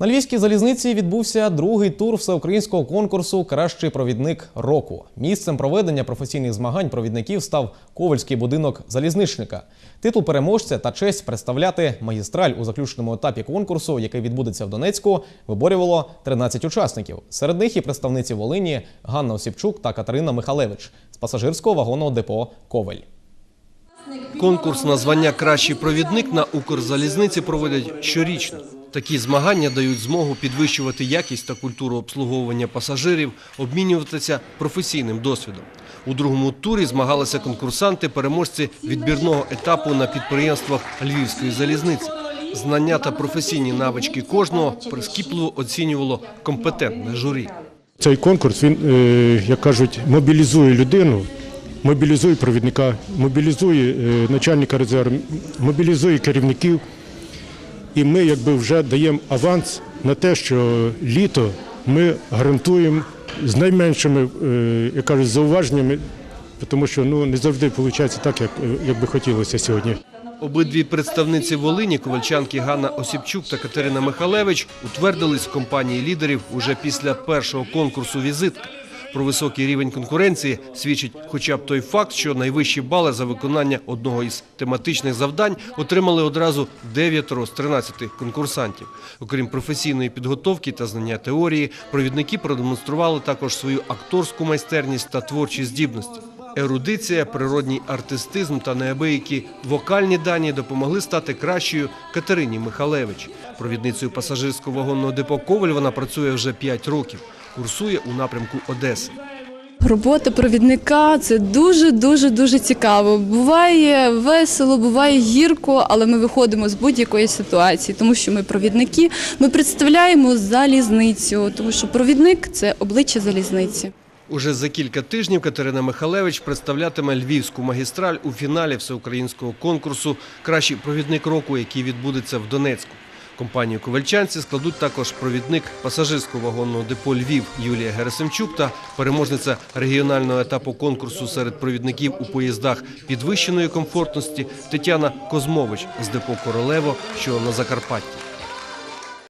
На львівській залізниці відбувся другий тур всеукраїнського конкурсу Кращий провідник року. Місцем проведення професійних змагань провідників став Ковальський будинок залізничника. Титул переможця та честь представляти магістраль у заключному етапі конкурсу, який відбудеться в Донецьку, виборювало 13 учасників. Серед них і представниці Волині Ганна Осіпчук та Катерина Михалевич з пасажирського вагонного депо Ковель. Конкурс на звання Кращий провідник на Укрзалізниці проводять щорічно. Такі змагання дають змогу підвищувати якість та культуру обслуговування пасажирів, обмінюватися професійним досвідом. У другому турі змагалися конкурсанти, переможці відбірного етапу на підприємствах Львівської залізниці. Знання та професійні навички кожного прискіпливо оцінювало компетентне журі. Цей конкурс, він, е, як кажуть, мобілізує людину, мобілізує провідника, мобілізує е, начальника резерву, мобілізує керівників. І ми якби вже даємо аванс на те, що літо ми гарантуємо з найменшими, е, як кажуть, зауваженнями, тому що ну, не завжди виходить так, як, як би хотілося сьогодні. Обидві представниці Волині, ковальчанки Ганна Осіпчук та Катерина Михалевич, утвердились в компанії лідерів уже після першого конкурсу «Візитка». Про високий рівень конкуренції свідчить хоча б той факт, що найвищі бали за виконання одного із тематичних завдань отримали одразу дев'ятеро з 13 конкурсантів. Окрім професійної підготовки та знання теорії, провідники продемонстрували також свою акторську майстерність та творчі здібності. Ерудиція, природній артистизм та неабиякі вокальні дані допомогли стати кращою Катерині Михалевич. Провідницею пасажирського вагонного депо Коваль вона працює вже 5 років. Курсує у напрямку Одеси. Робота провідника це дуже дуже дуже цікаво. Буває весело, буває гірко, але ми виходимо з будь-якої ситуації, тому що ми провідники. Ми представляємо залізницю, тому що провідник це обличчя залізниці. Уже за кілька тижнів Катерина Михалевич представлятиме львівську магістраль у фіналі всеукраїнського конкурсу Кращий провідник року, який відбудеться в Донецьку. Компанію ковальчанці складуть також провідник пасажирського вагонного депо Львів Юлія Герасимчук та переможниця регіонального етапу конкурсу серед провідників у поїздах підвищеної комфортності Тетяна Козмович з депо Королево, що на Закарпатті.